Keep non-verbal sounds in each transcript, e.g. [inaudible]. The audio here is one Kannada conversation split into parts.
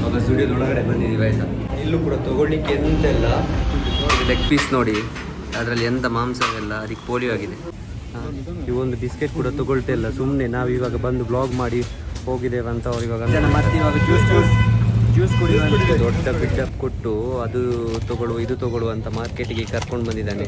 ಇವಾಗ ಸ್ಟುಡಿಯೋದೊಳಗಡೆ ಬಂದಿದ್ದೀವಿ ಆಯ್ತಾ? ಇಲ್ಲೂ ಕೂಡ ತಗೊಳ್ಳಿಕ್ಕೆ ಎಂತೆಲ್ಲ? ಲೆಗ್ ಪೀಸ್ ನೋಡಿ. ಅದರಲ್ಲಿ ಎಂತ ಮಾಂಸವೆಲ್ಲ ಅದಕ್ಕೆ ಪೋಲಿಯೋ ಆಗಿದೆ. ಇವೊಂದು ಈ ಒಂದು ಬಿಸ್ಕೆಟ್ ಕೂಡ ತಗೊಳ್ತಾ ಇಲ್ಲ. ಸುಮ್ಮನೆ ನಾವು ಇವಾಗ ಬಂದು ಬ್ಲಾಗ್ ಮಾಡಿ ಹೋಗಿದ್ದೇವೆ ಅಂತ ಅವ್ರು ಇವಾಗ ಮತ್ತೆ ಇವಾಗ ಜ್ಯೂಸ್ ಜ್ಯೂಸ್ ಜ್ಯೂಸ್ ಕುಡಿಯುವ ದೊಡ್ಡ ಬಿಲ್ಡಪ್ ಕೊಟ್ಟು ಅದು ತಗೊಳ್ಳುವ ಇದು ತಗೊಳ್ಳುವ ಅಂತ ಮಾರ್ಕೆಟಿಗೆ ಕರ್ಕೊಂಡು ಬಂದಿದ್ದಾನೆ.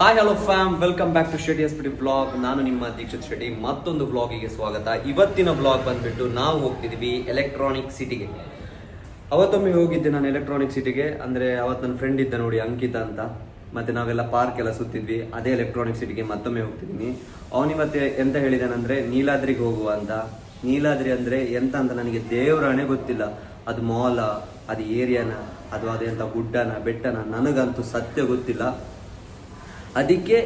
Hi hello fam welcome back to ಶೆಡಿ ಹಸ್ಪಿಟಿ ಬ್ಲಾಗ್ ನಾನು ನಿಮ್ಮ ದೀಕ್ಷಿತ್ ಶೆಟ್ಟಿ. ಮತ್ತೊಂದು ಬ್ಲಾಗಿಗೆ ಸ್ವಾಗತ. ಇವತ್ತಿನ ಬ್ಲಾಗ್ ಬಂದ್ಬಿಟ್ಟು ನಾವು ಹೋಗ್ತಿದ್ದೀವಿ ಎಲೆಕ್ಟ್ರಾನಿಕ್ ಸಿಟಿಗೆ ಅವತ್ತೊಮ್ಮೆ ಹೋಗಿದ್ದೆ ನಾನು ಎಲೆಕ್ಟ್ರಾನಿಕ್ ಸಿಟಿಗೆ ಅಂದರೆ ಅವತ್ತು ನನ್ನ ಫ್ರೆಂಡ್ ಇದ್ದ ನೋಡಿ ಅಂಕಿತ ಅಂತ. ಮತ್ತೆ ನಾವೆಲ್ಲ ಪಾರ್ಕ್ ಎಲ್ಲ ಸುತ್ತಿದ್ವಿ. ಅದೇ ಎಲೆಕ್ಟ್ರಾನಿಕ್ ಸಿಟಿಗೆ ಮತ್ತೊಮ್ಮೆ ಹೋಗ್ತಿದ್ದೀನಿ ಅವನಿವತ್ತೆ ಎಂತ ಹೇಳಿದಾನಂದ್ರೆ, ನೀಲಾದ್ರಿಗೆ ಹೋಗುವ ಅಂತ. ನೀಲಾದ್ರಿ ಅಂದರೆ ಎಂತ ಅಂತ ನನಗೆ ದೇವರಾಣೆ ಗೊತ್ತಿಲ್ಲ. ಅದು ಮಾಲ ಅದು ಏರಿಯಾನ ಅದು ಅದೆಂಥ ಗುಡ್ಡನ, ಬೆಟ್ಟನ, ನನಗಂತೂ ಸತ್ಯ ಗೊತ್ತಿಲ್ಲ. ಅದಕ್ಕೆ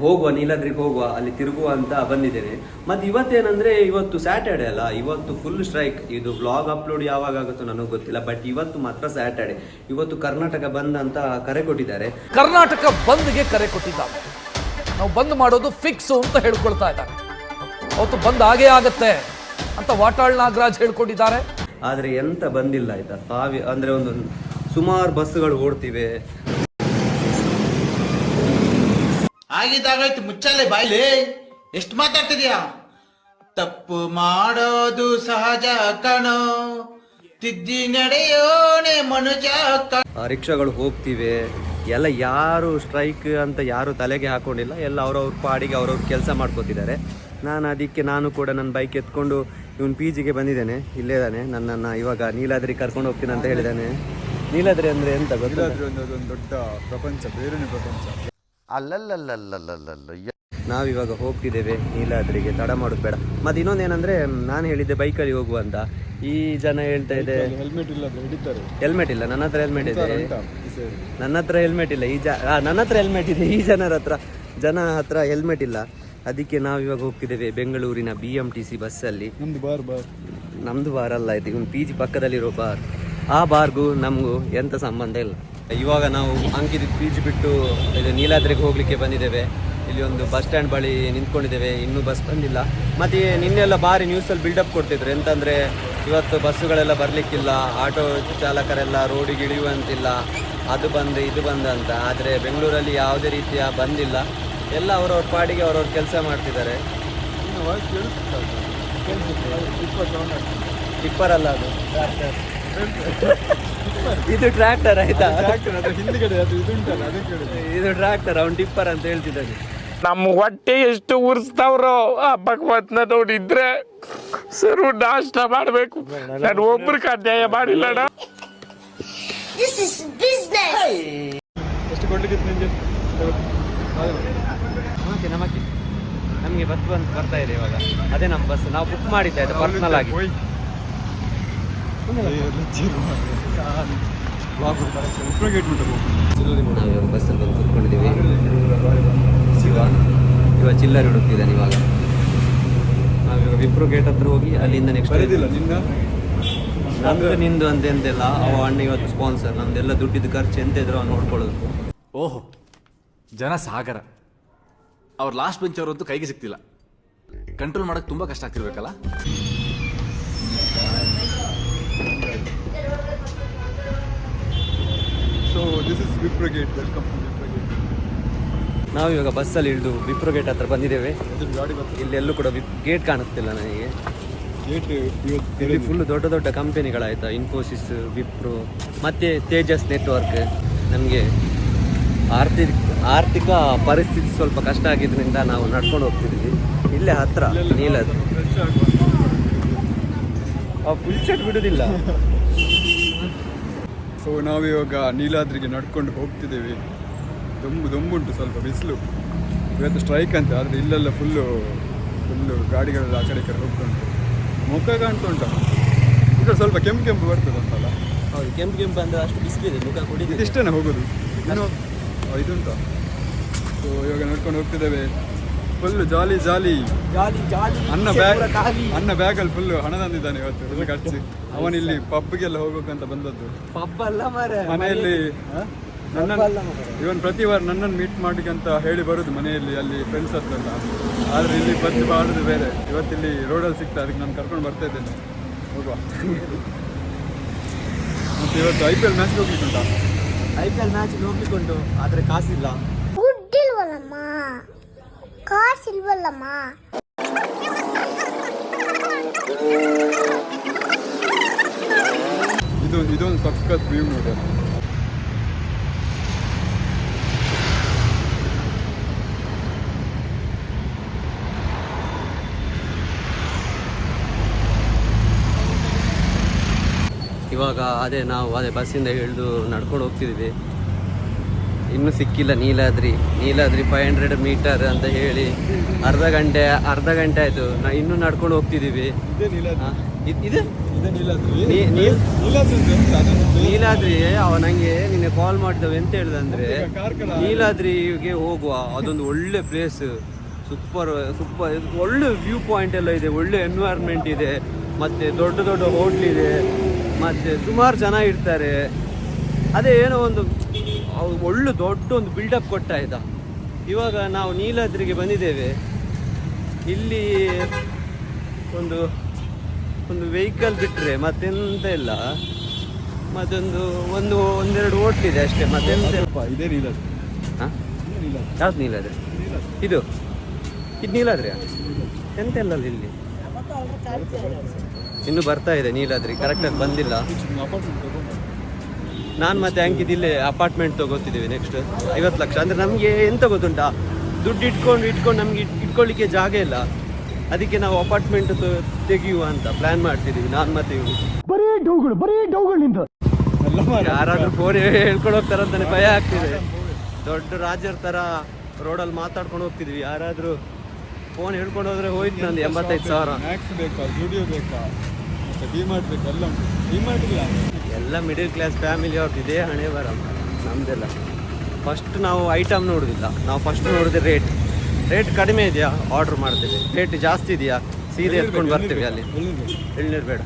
ಹೋಗುವ ನೀಲಾದ್ರಿಗೆ ಹೋಗುವ ಅಲ್ಲಿ ತಿರುಗುವ ಅಂತ ಬಂದಿದ್ದೇನೆ. ಮತ್ತೆ ಇವತ್ತೇನಂದ್ರೆ ಇವತ್ತು ಸ್ಯಾಟರ್ಡೆ ಅಲ್ಲ ಇವತ್ತು ಫುಲ್ ಸ್ಟ್ರೈಕ್ ಇದು ವ್ಲಾಗ್ ಅಪ್ಲೋಡ್ ಯಾವಾಗ ಆಗುತ್ತೋ ನನಗೆ ಗೊತ್ತಿಲ್ಲ ಬಟ್ ಇವತ್ತು ಮಾತ್ರ ಸ್ಯಾಟರ್ಡೆ ಇವತ್ತು ಕರ್ನಾಟಕ ಬಂದ್ ಅಂತ ಕರೆ ಕೊಟ್ಟಿದ್ದಾರೆ. ಕರ್ನಾಟಕ ಬಂದ್ಗೆ ಕರೆ ಕೊಟ್ಟಿದ್ದಾರೆ. ನಾವು ಬಂದ್ ಮಾಡೋದು ಫಿಕ್ಸು ಅಂತ ಹೇಳ್ಕೊಳ್ತಾ ಇದ್ದಾರೆ. ಅವತ್ತು ಬಂದ್ ಆಗೇ ಆಗತ್ತೆ ಅಂತ ವಾಟಾಳ್ ನಾಗರಾಜ್ ಹೇಳ್ಕೊಂಡಿದ್ದಾರೆ. ಆದ್ರೆ ಎಂತ ಬಂದಿಲ್ಲ ಆಯ್ತಾ ಸಾವಿ ಅಂದ್ರೆ ಒಂದು ಸುಮಾರು ಬಸ್ಸುಗಳು ಓಡ್ತಿವೆ. ಆಗಿದ್ದಾಗಾಯ್ತು ಮುಚ್ಚಲೆ ಬಾಯ್ಲಿ? ಎಷ್ಟು ಮಾತಾಡ್ತಿದ್ಯಾ? ತಪ್ಪು ಮಾಡೋದು ಸಹಜ ಕಣೋ. ತಿದ್ದಿ ನಡೆಯೋಣೆ ಮನುಜ ಕಣೋ. ಆ, ರಿಕ್ಷಾಗಳು ಹೋಗ್ತಿವೆ. ಎಲ್ಲ ಯಾರು ಸ್ಟ್ರೈಕ್ ಅಂತ ಯಾರು ತಲೆಗೆ ಹಾಕೊಂಡಿಲ್ಲ. ಎಲ್ಲ ಅವ್ರವ್ರ ಪಾಡಿಗೆ ಅವ್ರವ್ರ ಕೆಲಸ ಮಾಡ್ಕೋತಿದ್ದಾರೆ. ನಾನು ಅದಕ್ಕೆ ನಾನು ಕೂಡ ನನ್ನ ಬೈಕ್ ಎತ್ಕೊಂಡು ಇವನ್ ಪಿ ಜಿಗೆ ಬಂದಿದ್ದೇನೆ. ಇಲ್ಲೇ ಇದ್ದಾನೆ. ನನ್ನನ್ನು ಇವಾಗ ನೀಲಾದ್ರಿ ಕರ್ಕೊಂಡು ಹೋಗ್ತೀನಿ ಅಂತ ಹೇಳಿದ್ದಾನೆ. ನೀಲಾದ್ರಿ ಅಂದ್ರೆ ಎಂತ ಗೊತ್ತಿಲ್ಲ ಒಂದು ದೊಡ್ಡ ಪ್ರಪಂಚ ಬೇರೆನೇ ಪ್ರಪಂಚ. ನಾವಿವಾಗ ಹೋಗ್ತಿದ್ದೇವೆ ನೀಲಾದ್ರಿಗೆ ತಡ ಮಾಡೋದು ಬೇಡ ಮತ್ತೆ ಇನ್ನೊಂದೇನಂದ್ರೆ ನಾನು ಹೇಳಿದ್ದೆ ಬೈಕಲ್ಲಿ ಹೋಗುವ ಅಂತ ಈ ಜನ ಹೇಳ್ತಾ ಇದೆ ಹೆಲ್ಮೆಟ್ ಇಲ್ಲ ಹೆಲ್ಮೆಟ್ ಇಲ್ಲ ನನ್ನ ಹತ್ರ ಹೆಲ್ಮೆಟ್ ಇದೆ ನನ್ನ ಹತ್ರ ಹೆಲ್ಮೆಟ್ ಇಲ್ಲ ಈ ಜ ನನ್ನ ಹತ್ರ ಹೆಲ್ಮೆಟ್ ಇದೆ ಈ ಜನರ ಹತ್ರ ಜನ ಹತ್ರ ಹೆಲ್ಮೆಟ್ ಇಲ್ಲ ಅದಕ್ಕೆ ನಾವಿವಾಗ ಹೋಗ್ತಿದ್ದೇವೆ ಬೆಂಗಳೂರಿನ ಬಿ ಎಂ ಟಿ ಸಿ ಬಸ್ಸಲ್ಲಿ ನಮ್ದು ಬಾರ್ ಬಾರ್ ನಮ್ದು ಬಾರ್ ಅಲ್ಲ ಇದು ಪಿ ಜಿ ಪಕ್ಕದಲ್ಲಿರೋ ಬಾರ್ ಆ ಬಾರ್ಗೂ ನಮಗೂ ಎಂತ ಸಂಬಂಧ ಇಲ್ಲ ಇವಾಗ ನಾವು ಅಂಕಿದ ಬೀಚ್ ಬಿಟ್ಟು ಇದು ನೀಲಾದ್ರಿಗೆ ಹೋಗ್ಲಿಕ್ಕೆ ಬಂದಿದ್ದೇವೆ. ಇಲ್ಲಿ ಒಂದು ಬಸ್ ಸ್ಟ್ಯಾಂಡ್ ಬಳಿ ನಿಂತ್ಕೊಂಡಿದ್ದೇವೆ. ಇನ್ನೂ ಬಸ್ ಬಂದಿಲ್ಲ. ಮತ್ತೆ ನಿನ್ನೆಲ್ಲ ಭಾರಿ ನ್ಯೂಸಲ್ಲಿ ಬಿಲ್ಡಪ್ ಕೊಡ್ತಿದ್ರು. ಎಂತಂದ್ರೆ ಇವತ್ತು ಬಸ್ಸುಗಳೆಲ್ಲ ಬರಲಿಕ್ಕಿಲ್ಲ. ಆಟೋ ಚಾಲಕರೆಲ್ಲ ರೋಡಿಗೆ ಇಳಿಯುವಂತಿಲ್ಲ. ಅದು ಬಂದು ಇದು ಬಂದ ಅಂತ. ಆದರೆ ಬೆಂಗಳೂರಲ್ಲಿ ಯಾವುದೇ ರೀತಿಯ ಬಂದಿಲ್ಲ. ಎಲ್ಲ ಅವರವ್ರ ಪಾಡಿಗೆ ಅವ್ರವ್ರ ಕೆಲಸ ಮಾಡ್ತಿದ್ದಾರೆ. ಇನ್ನು ವಾಯ್ಸ್ ಕೇಳಿಸ್ತಾ ಇಪ್ಪತ್ತು ಟಿಪ್ಪರ್ ಅಲ್ಲ ಅದು? ಇದು ಟ್ರ್ಯಾಕ್ಟರ್ ಆಯ್ತಾ? ಹಿಂದ್ಗಡೆ ಅದು ಇದು ಉಂಟಲ್ಲ ಅದಕ್ಕೆ ಇದು ಟ್ರ್ಯಾಕ್ಟರ್ ಅವ್ನು ಟಿಪ್ಪರ್ ಅಂತ ಹೇಳ್ತಿದ್ದಾನೆ. ನಮ್ಮ ಹೊಟ್ಟೆ ಎಷ್ಟು ಉರ್ಸ್ತಾವ್ರೋ ಆ ಭಗವತ್ನ ನೋಡಿದ್ರೆ ಸರು ನಾಷ್ಟ ಮಾಡ್ಬೇಕು. ನಾನು ಒಬ್ರಿಗೆ ಅನ್ಯಾಯ ಮಾಡಿಲ್ಲಣ್ಣ. This is business. ಎಷ್ಟು ನಿಮಗೆ ನಮಗೆ ಬಸ್ ಬಂದು ಬರ್ತಾ ಇದೆ ಇವಾಗ. ಅದೇ ನಮ್ಮ ಬಸ್ ನಾವು ಬುಕ್ ಮಾಡಿದ್ದೆ ಅದು ಪರ್ಸನಲ್ ಆಗಿ. ನಾವು ಇವಾಗ ಬಸ್ಸಲ್ಲಿ ಬಂದು ಕೂತ್ಕೊಂಡಿದ್ದೀವಿ. ಶಿವ ಇವಾಗ ಚಿಲ್ಲರ್ ಹುಡುಕ್ತಿದ್ದಾನೆ ಇವಾಗ. ನಾವು ಇವಾಗ ವಿಪ್ರೋ ಗೇಟ್ ಹತ್ರ ಹೋಗಿ ಅಲ್ಲಿಂದ ನೆಕ್ಸ್ಟ್ ನಮ್ದು ನಿಂದು ಅಂತ ಎಂತೆಲ್ಲ ಅವ ಅಣ್ಣ ಇವತ್ತು ಸ್ಪಾನ್ಸರ್ ನಮ್ದೆಲ್ಲ ದುಡ್ಡಿದ್ದು ಖರ್ಚು ಎಂತ ಇದ್ರು ಅವ್ನು ನೋಡ್ಕೊಳ್ಳೋದು. ಓಹೋ ಜನ ಸಾಗರ. ಅವ್ರ ಲಾಸ್ಟ್ ಬೆಂಚ್ ಅವರಂತೂ ಕೈಗೆ ಸಿಗ್ತಿಲ್ಲ. ಕಂಟ್ರೋಲ್ ಮಾಡಕ್ ತುಂಬಾ ಕಷ್ಟ ಆಗ್ತಿರ್ಬೇಕಲ್ಲ? So this is Wipro gate welcome to Wipro gate ನಾವು ಇವಾಗ ಬಸ್ಸಲ್ಲಿ ಇಳಿದು ವಿಪ್ರೋ ಗೇಟ್ ಹತ್ರ ಬಂದಿದ್ದೇವೆ. ಇಲ್ಲಿ ಗಾಡಿ ಬರ್ತದೆ ಇಲ್ಲೆಲ್ಲೂ ಕೂಡ ಗೇಟ್ ಕಾಣಿಸ್ತಿಲ್ಲ ನನಗೆ. ಗೇಟ್ ಇಲ್ಲಿ. ಫುಲ್ ದೊಡ್ಡ ದೊಡ್ಡ ಕಂಪೆನಿಗಳಾಯ್ತಾ ಇನ್ಫೋಸಿಸ್ ವಿಪ್ರೋ ಮತ್ತು ತೇಜಸ್ ನೆಟ್ವರ್ಕ್ ನಮಗೆ ಆರ್ಥಿಕ ಆರ್ಥಿಕ ಪರಿಸ್ಥಿತಿ ಸ್ವಲ್ಪ ಕಷ್ಟ ಆಗಿದ್ದರಿಂದ ನಾವು ನಡ್ಕೊಂಡು ಹೋಗ್ತಿದ್ವಿ. ಇಲ್ಲೇ ಹತ್ರ ನೀಲದು. ಆಗಿ ಫುಲ್ ಶರ್ಟ್ ಬಿಡುದಿಲ್ಲ. [laughs] ಸೊ ನಾವಿವಾಗ ನೀಲಾದ್ರಿಗೆ ನಡ್ಕೊಂಡು ಹೋಗ್ತಿದ್ದೇವೆ. ದೊಂಬು ದೊಂಬುಂಟು ಸ್ವಲ್ಪ ಬಿಸಿಲು. ಇವತ್ತು ಸ್ಟ್ರೈಕ್ ಅಂತ ಆದರೆ ಇಲ್ಲೆಲ್ಲ ಫುಲ್ಲು ಫುಲ್ಲು ಗಾಡಿಗಳೆಲ್ಲ ಆ ಕಡೆ ಕಡೆ ಹೋಗ್ತಾ ಉಂಟು ಮುಖ ಕಾಣ್ತಾ ಈಗ ಇದು ಸ್ವಲ್ಪ ಕೆಂಪು ಕೆಂಪು ಬರ್ತದೆ ಅಂತಲ್ಲ? ಹೌದು ಕೆಂಪು ಕೆಂಪು ಅಂದರೆ ಅಷ್ಟು ಬಿಸಿಲಿದೆ ಮುಖ ಕೊಡಿ ಇದಿಷ್ಟೇನೆ ಹೋಗೋದು? ಇದುಂಟು ಇದುಂಟ? ಸೊ ಇವಾಗ ನಡ್ಕೊಂಡು ಹೋಗ್ತಿದ್ದೇವೆ. ಫುಲ್ ಜಾಲಿ ಜಾಲಿ ಜಾಲಿ ಜಾಲಿ ಅನ್ನ ಬ್ಯಾಗ್ ಅನ್ನ ಬ್ಯಾಗಲ್ಲಿ ಫುಲ್ಲು ಹಣ ತಂದಿದ್ದಾನೆ ಇವತ್ತು ಫುಲ್ ಖರ್ಚು. ಅವನಿಲ್ಲಿ ಪಬ್ಗೆಲ್ಲ ಹೋಗ್ಬೇಕಂತ ಬಂದದ್ದು. ಪಬ್ ಅಲ್ಲ ಮಾರೆ ಮನೆಯಲ್ಲಿ ನನ್ನ ಇವನ್ ಪ್ರತಿ ವಾರ ನನ್ನನ್ನು ಮೀಟ್ ಮಾಡ್ಲಿಕ್ಕೆ ಅಂತ ಹೇಳಿ ಬರುದು ಮನೆಯಲ್ಲಿ ಅಲ್ಲಿ ಫ್ರೆಂಡ್ಸ್ ಹತ್ರ ಆದ್ರೆ ಆದರೆ ಇಲ್ಲಿ ಬಂದು ಮಾಡೋದು ಬೇರೆ. ಇವತ್ತಿಲ್ಲಿ ರೋಡಲ್ಲಿ ಸಿಗ್ತಾ ಅದಕ್ಕೆ ನಾನು ಕರ್ಕೊಂಡು ಬರ್ತಾ ಇದ್ದೇನೆ. ಹೋಗುವ. ಮತ್ತೆ ಇವತ್ತು ಐ ಪಿ ಎಲ್ ಮ್ಯಾಚ್ ಹೋಗ್ಲಿಕ್ಕುಂಟ? ಐ ಪಿ ಎಲ್ ಮ್ಯಾಚ್ ಹೋಗ್ಲಿಕ್ಕುಂಟು ಆದ್ರೆ ಕಾಸಿಲ್ಲ. ದುಡ್ಡಿಲ್ವಲ್ಲಮ್ಮ ಕಾಸಿಲ್ವಲ್ಲಮ್ಮ ಇದು ಇದೊಂದು ಸಖತ್ ವ್ಯೂ ಅದು. ಇವಾಗ ಅದೇ ನಾವು ಅದೇ ಬಸ್ಸಿಂದ ಹಿಡಿದು ನಡ್ಕೊಂಡು ಹೋಗ್ತಿದ್ವಿ ಇನ್ನೂ ಸಿಕ್ಕಿಲ್ಲ. Neeladri. Neeladri five hundred metre ಅಂತ ಹೇಳಿ ಅರ್ಧ ಗಂಟೆ ಅರ್ಧ ಗಂಟೆ ಆಯಿತು. ನಾ ಇನ್ನೂ ನಡ್ಕೊಂಡು ಹೋಗ್ತಿದ್ದೀವಿ ಇದೇ ನೀಲಾದ್ರಿ. ಅವ ನಂಗೆ ನಿನ್ನೆ ಕಾಲ್ ಮಾಡಿದವ ಎಂತ ಹೇಳ್ದಂದ್ರೆ. ನೀಲಾದ್ರಿಗೆ ಹೋಗುವ. ಅದೊಂದು ಒಳ್ಳೆ ಪ್ಲೇಸ್ ಸೂಪರ್ ಸೂಪರ್ ಒಳ್ಳೆ ವ್ಯೂ ಪಾಯಿಂಟ್ ಎಲ್ಲ ಇದೆ. ಒಳ್ಳೆ ಎನ್ವೈರ್ಮೆಂಟ್ ಇದೆ. ಮತ್ತೆ ದೊಡ್ಡ ದೊಡ್ಡ ಹೋಟ್ಲ್ ಇದೆ. ಮತ್ತೆ ಸುಮಾರು ಜನ ಇರ್ತಾರೆ. ಅದೇ ಏನೋ ಒಂದು ಅವ್ರು ಒಳ್ಳೆ ದೊಡ್ಡ ಒಂದು ಬಿಲ್ಡಪ್ ಕೊಟ್ಟ ಆಯ್ತಾ ಇವಾಗ ನಾವು ನೀಲಾದ್ರಿಗೆ ಬಂದಿದ್ದೇವೆ. ಇಲ್ಲಿ ಒಂದು ಒಂದು ವೆಹಿಕಲ್ ಬಿಟ್ಟರೆ ಮತ್ತೆಂತ ಇಲ್ಲ. ಮತ್ತೊಂದು ಒಂದು ಒಂದೆರಡು ಹೋಟ್ಲಿದೆ ಅಷ್ಟೇ ಮತ್ತೆಂತ ಇಲ್ಲ. ಇದೇ ನೀಲಾದ್ರಿ. ಹಾ? ಯಾವ್ದು ನೀಲಾದ್ರಿ? ಇದು? ಇದು ನೀಲಾದ್ರಿ. ಎಂತ ಇಲ್ಲ ಇಲ್ಲಿ? ಇನ್ನು ಬರ್ತಾ ಇದೆ ನೀಲಾದ್ರಿ ಕರೆಕ್ಟಾಗಿ ಬಂದಿಲ್ಲ. ನಾನು ಮತ್ತೆ ಅಂಕಿತ್ ಇಲ್ಲೇ ಅಪಾರ್ಟ್ಮೆಂಟ್ ತಗೋತಿದ್ದೀವಿ ನೆಕ್ಸ್ಟ್ ಐವತ್ತು ಲಕ್ಷ. ಅಂದರೆ ನಮಗೆ ಎಂತ ಗೊತ್ತುಂಟ? ದುಡ್ಡು ಇಟ್ಕೊಂಡು ಇಟ್ಕೊಂಡು ನಮಗೆ ಇಟ್- ಇಟ್ಕೊಳ್ಳಿಕ್ಕೆ ಜಾಗ ಇಲ್ಲ. ಅದಕ್ಕೆ ನಾವು ಅಪಾರ್ಟ್ಮೆಂಟ್ ತೆಗೆಯುವ ಅಂತ ಪ್ಲಾನ್ ಮಾಡ್ತಿದ್ದೀವಿ. ನಾನು ಮತ್ತೆ ಬರೀ ಡೌಗಳು ಬರೀ ಮಾರ ಯಾರಾದ್ರೂ ಫೋನ್ ಹೇಳ್ಕೊಂಡು ಹೋಗ್ತಾರಂತಾನೆ ಭಯ ಆಗ್ತಿದೆ. ದೊಡ್ಡ ರಾಜರ ತರ ರೋಡಲ್ಲಿ ಮಾತಾಡ್ಕೊಂಡು ಹೋಗ್ತಿದ್ವಿ. ಯಾರಾದ್ರೂ ಫೋನ್ ಹೇಳ್ಕೊಂಡು ಹೋದ್ರೆ ಹೋಯ್ತು ನಂದು ಎಂಬತ್ತೈದು ಸಾವಿರ. ಮ್ಯಾಕ್ಸ್ ಬೇಕಾ? ಜುಡಿಯೋ ಬೇಕಾ? ಬೇಕಾ? ಎಲ್ಲ ಮಿಡಿಲ್ ಕ್ಲಾಸ್ ಫ್ಯಾಮಿಲಿ ಅವ್ರದ್ದು ಇದೇ ಹಣೆ ಬರ ನಮ್ದೆಲ್ಲ. ಫಸ್ಟ್ ನಾವು ಐಟಮ್ ನೋಡೋದಿಲ್ಲ. ನಾವು ಫಸ್ಟ್ ನೋಡಿದ್ರೆ ರೇಟ್ ರೇಟ್ ಕಡಿಮೆ ಇದೆಯಾ? ಆರ್ಡರ್ ಮಾಡ್ತೇವೆ. ರೇಟ್ ಜಾಸ್ತಿ ಇದೆಯಾ? ಸೀರೆ ಎತ್ಕೊಂಡು ಬರ್ತೇವೆ ಅಲ್ಲಿ. ಎಳ್ನೀರು ಬೇಡ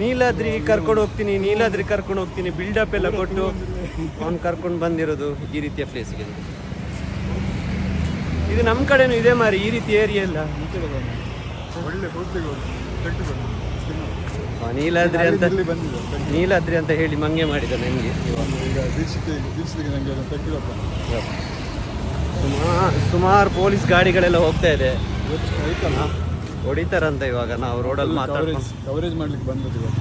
ನೀಲಾದ್ರಿ ಕರ್ಕೊಂಡು ಹೋಗ್ತೀನಿ ನೀಲಾದ್ರಿ ಕರ್ಕೊಂಡು ಹೋಗ್ತೀನಿ ಬಿಲ್ಡಪ್ ಎಲ್ಲ ಕೊಟ್ಟು ಅವ್ನು ಕರ್ಕೊಂಡು ಬಂದಿರೋದು ಈ ರೀತಿಯ ಪ್ಲೇಸ್ಗೆ ಇದು ನಮ್ಮ ಕಡೆನೂ ಇದೆ ಮಾರಿ ಈ ರೀತಿ ಏರಿಯಾ ಎಲ್ಲ. ಒಳ್ಳೆ ನೀಲಾದ್ರಿ ಅಂತ ನೀಲಾದ್ರಿ ಅಂತ ಹೇಳಿ ಮಂಗೆ ಮಾಡಿದ ನನಗೆ ಸುಮಾರು ಸುಮಾರು ಪೊಲೀಸ್ ಗಾಡಿಗಳೆಲ್ಲ ಹೋಗ್ತಾ ಇದೆ. ಹೊಡಿತಾರಂತ ಇವಾಗ ನಾವು ರೋಡಲ್ಲಿ ಮಾತಾಡ್ಕೊಂಡು. ಕವರೇಜ್ ಕವರೇಜ್ ಮಾಡ್ಲಿಕ್ಕೆ ಬಂದದ್ದು ಇವಾಗ.